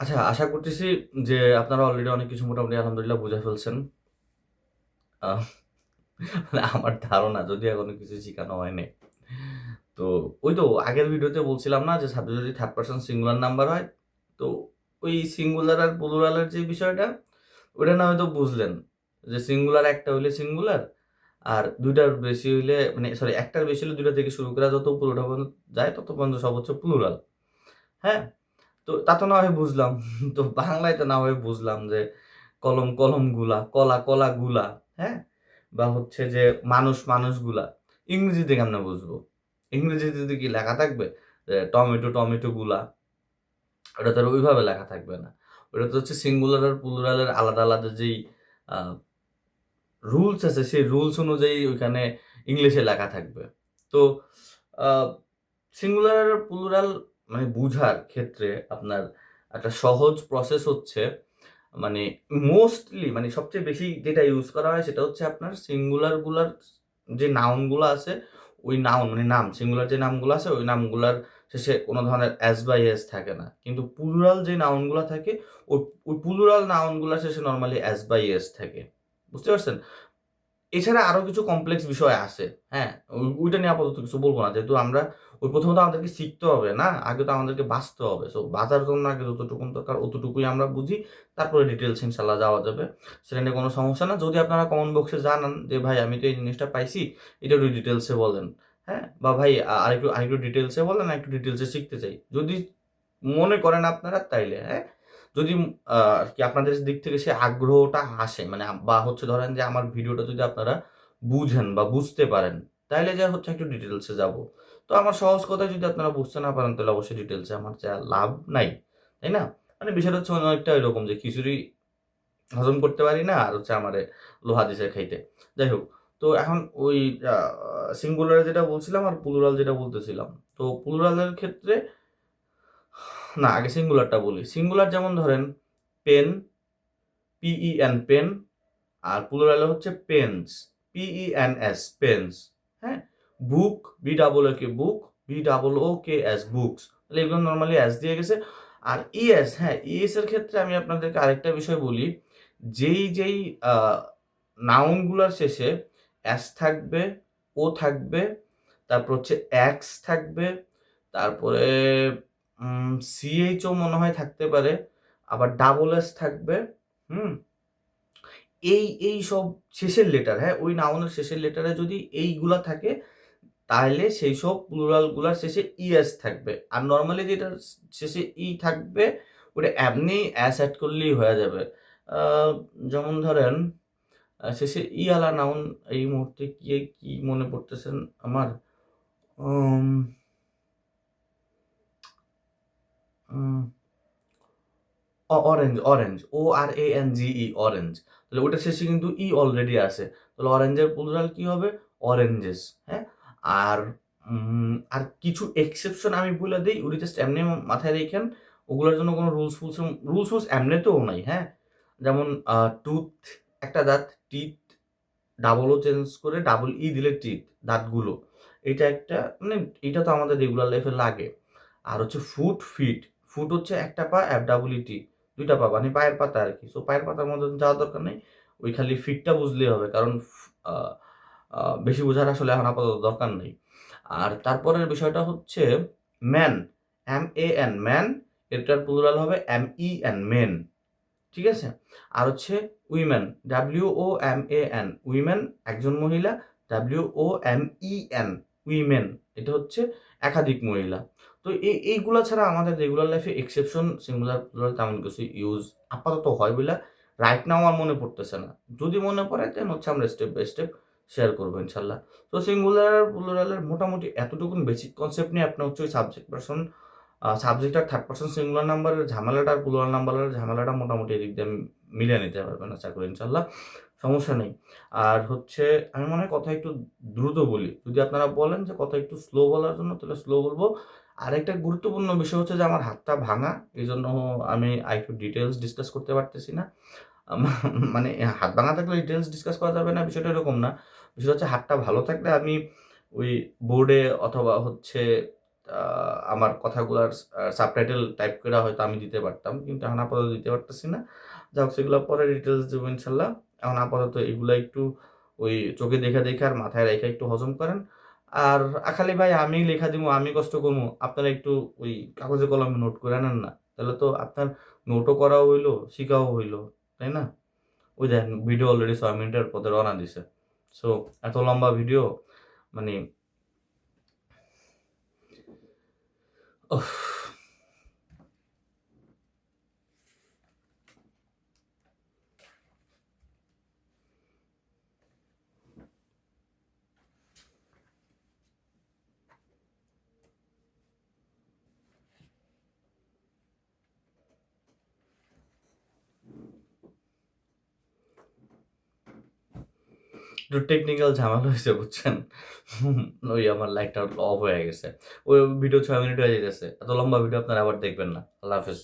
আচ্ছা আশা করতেছি যে আপনারা অলরেডি অনেক কিছু মোটামুটি আলহামদুলিল্লাহ বুঝে ফেলছেন। মানে আমার ধারণা যদি এখনও কিছু শিখানো হয়নি। তো ওই তো আগের ভিডিওতে বলছিলাম না যে সাবজেক্ট যদি থার্ড পারসন সিঙ্গুলার নাম্বার হয়, তো ওই সিঙ্গুলার আর প্লুরাল এর যে বিষয়টা, ওটা না হয়তো বুঝলেন। যে সিঙ্গুলার একটা হইলে সিঙ্গুলার আর ২ টার বেশি হইলে মানে সরি একটার বেশি হলে ২ টা থেকে শুরু করে যত পুরোটা পর্যন্ত যায় তত পর্যন্ত সব হচ্ছে প্লুরাল। হ্যাঁ? তো তা তো না হয় বুঝলাম। তো বাংলায় তো না হয় বুঝলাম যে কলম কলমগুলা, কলা কলাগুলা, হ্যাঁ? বা হচ্ছে যে মানুষ মানুষগুলা। ইংরেজিতে কেমনে বুঝব? ইংরেজিতে কি লেখা থাকবে? টমেটো টমেটোগুলা। ওটা তো ওইভাবে লেখা থাকবে না। ওটা তো হচ্ছে সিঙ্গুলার আর প্লুরাল এর আলাদা, আলাদা যেই রুলস আছে সেই রুলস অনুযায়ী ওইখানে ইংলিশে লেখা থাকবে। তো সিঙ্গুলার আর প্লুরাল মানে বুঝার ক্ষেত্রে আপনার একটা সহজ প্রসেস হচ্ছে মানে মোস্টলি মানে সবচেয়ে বেশি যেটা ইউজ করা হয় সেটা হচ্ছে আপনার সিঙ্গুলার গুলার যে নাউনগুলো আছে, ওই নাউন মানে নাম সিঙ্গুলার যে নামগুলো আছে, ওই নামগুলার শেষে কোনো ধরনের এস বাই এস থাকে না। কিন্তু প্লুরাল যে নাউনগুলো থাকে, ওই ওই প্লুরাল নাউনগুলার শেষে নরমালি এস বাই এস থাকে। বুঝতে পারছেন? এছাড়া আরও কিছু কমপ্লেক্স বিষয় আছে। হ্যাঁ? ওই ওইটা নিয়ে আপাতত কিছু বলব না। যেহেতু আমরা ওই প্রথমত আমাদেরকে শিখতে হবে না? আগে তো আমাদেরকে বাঁচতে হবে। সো বাঁচার জন্য আগে যতটুকুন দরকার অতটুকুই আমরা বুঝি। তারপরে ডিটেলস ইনশাল্লাহ যাওয়া যাবে। সেটা নিয়ে কোনো সমস্যা না। যদি আপনারা কমেন্ট বক্সে জানান যে ভাই আমি তো এই জিনিসটা পাইছি, এটা একটু ডিটেলসে বলেন। হ্যাঁ? বা ভাই আরেকটু আরেকটু ডিটেইলসে বলেন, আরেকটু ডিটেলসে শিখতে চাই। যদি মনে করেন আপনারা তাইলে, হ্যাঁ? যদি আ আরকি আপনাদের দিক থেকে সে আগ্রহটা আসে মানে বা হচ্ছে ধরেন যে আমার ভিডিওটা যদি আপনারা বুঝেন বা বুঝতে পারেন, তাইলে যে হচ্ছে একটু ডিটেলসে যাব তো আমার সহজ কথায় যদি আপনারা বুঝতে না পারেন তাহলে অবশ্যই ডিটেলসে আমার যা লাভ নাই। তাই না? মানে বিষয়টা হচ্ছে অনেকটা এরকম যে খিচুড়ি হজম করতে পারি না আর হচ্ছে আমার লোহা দিছে খাইতে। যাই হোক, তো এখন ওই সিঙ্গুলার যেটা বলছিলাম আর প্লুরাল যেটা বলতেছিলাম। তো প্লুরালের ক্ষেত্রে না আগে সিঙ্গুলারটা বলি। সিঙ্গুলার যেমন ধরেন পেন, পি-ই-এন পেন আর প্লুরালে হচ্ছে pens, P E N S pens. হ্যাঁ? Book, B double O K book, B double O K S books. তাহলে এগুলো নর্মালি এস দিয়ে গেছে। আর ইএস হ্যাঁ, ইএস এর ক্ষেত্রে আমি আপনাদেরকে আরেকটা বিষয় বলি। যেই, যেই নাউনগুলোর শেষে এস থাকবে, ও থাকবে, তারপর হচ্ছে এক্স থাকবে, তারপরে সিএইচও মনে হয় থাকতে পারে। আবার ডাবল এস থাকবে। হুম? এই, এই সব শেষের লেটার, হ্যাঁ? ওই নাউনের শেষের লেটারে যদি এইগুলা থাকে, তাহলে সেই সবগুলার শেষে ইএস থাকবে। আর নর্মালি যেটার শেষে ই থাকবে, ওটা এমনি অ্যাস অ্যাড করলেই হয়ে যাবে। যেমন ধরেন শেষে ই আলা নাউন এই মুহূর্তে কি, কি মনে পড়তেছেন আমার? Um um O orange, orange. O R A N G E orange. তাহলে ওটার শেষে কিন্তু ই অলরেডি আছে। তাহলে অরেঞ্জের প্লুরাল কি হবে? অরেঞ্জেস। হ্যাঁ? আর আর কিছু এক্সেপশন আমি বইলা দিই ওটা জাস্ট এমনি মাথায় রেখেন ওগুলোর জন্য কোনো রুলস ফুলস রুলস ফুলস এমনিতেও নাই। হ্যাঁ? যেমন টুথ একটা দাঁত, টিথ ডাবল ও চেঞ্জ করে ডাবল ই দিলে টিথ দাঁতগুলো। এটা একটা মানে এটা তো আমাদের রেগুলার লাইফে লাগে। আর হচ্ছে ফুট, ফিট। ফুট হচ্ছে একটা পা এফ ডাবল ই টি ২ পা মানে পায়ের পাতা আর কি সো পায়ের পাতার মধ্যে যাওয়ার দরকার নেই। ওই খালি ফিটটা বুঝলেই হবে। কারণ বেশি বোঝার আসলে এখন আপাতত দরকার নেই। আর তারপরের বিষয়টা হচ্ছে man, M A N man এটার প্লুরাল হবে এম-ই-এন মেন। ঠিক আছে? আর হচ্ছে উইমেন, ডাব্লিউ-ও-এম-এ-এন উইমেন একজন মহিলা, ডাব্লিউ-ও-এম-ই-এন উইমেন এটা হচ্ছে একাধিক মহিলা। তো এই এইগুলো ছাড়া আমাদের রেগুলার লাইফে এক্সেপশন সিঙ্গুলার প্লুরাল তেমন কিছু ইউজ আপাতত হয় বলে রাইট নাও আমার মনে পড়তেছে না। যদি মনে পড়ে দেন হচ্ছে আমরা স্টেপ বাই স্টেপ শেয়ার করব ইনশাল্লাহ তো সিঙ্গুলার প্লুরালের মোটামুটি এতটুকুন বেসিক কনসেপ্ট নিয়ে আপনি হচ্ছে ওই সাবজেক্ট পারসন সাবজেক্ট আর থার্ড পারসন সিঙ্গুলার নাম্বারের ঝামেলাটা আর প্লুরাল নাম্বারের ঝামেলাটা মোটামুটি এদিক দিয়ে মিলিয়ে নিতে পারবেন, আশা করি ইনশাআল্লাহ। সমস্যা নেই। আর হচ্ছে আমি মনে হয় কথা একটু দ্রুত বলি। যদি আপনারা বলেন যে কথা একটু স্লো বলার জন্য, তাহলে স্লো বলব। আরেকটা গুরুত্বপূর্ণ বিষয় হচ্ছে যে আমার হাতটা ভাঙা। এই জন্য আমি আরেকটু ডিটেলস ডিসকাস করতে পারতেছি না। মানে হাত ভাঙা থাকলে ডিটেলস ডিসকাস করা যাবে না, বিষয়টা এরকম না। বিষয়টা হচ্ছে হাতটা ভালো থাকলে আমি ওই বোর্ডে অথবা হচ্ছে আমার কথাগুলার সাবটাইটেল টাইপ করে হয়তো আমি দিতে পারতাম, কিন্তু আপাতত দিতে পারতেছি না যাই হোক সেগুলো পরে ডিটেলস দেবো ইনশাল্লাহ এখন আপাতত এগুলো একটু ওই চোখে দেখে দেখে আর মাথায় রেখে একটু হজম করেন। আর আখালি ভাই, আমি লেখা দিব, আমি কষ্ট করব। আপনারা একটু ওই কাগজে কলমে নোট করে নেন না। তাহলে তো আপনার নোটও করাও হইল, শিখাও হইল, তাই না? ওই দেখেন ভিডিও অলরেডি ছয় মিনিটের পথে রওনা দিছে। সো এত লম্বা ভিডিও মানে একটু টেকনিক্যাল ঝামেলা হয়েছে, বুঝছেন? ওই আমার লাইটটা অফ হয়ে গেছে। ওই ভিডিও ছয় মিনিট হয়ে যেতেছে এত লম্বা ভিডিও আপনারা আবার দেখবেন না। আল্লাহ হাফেজ।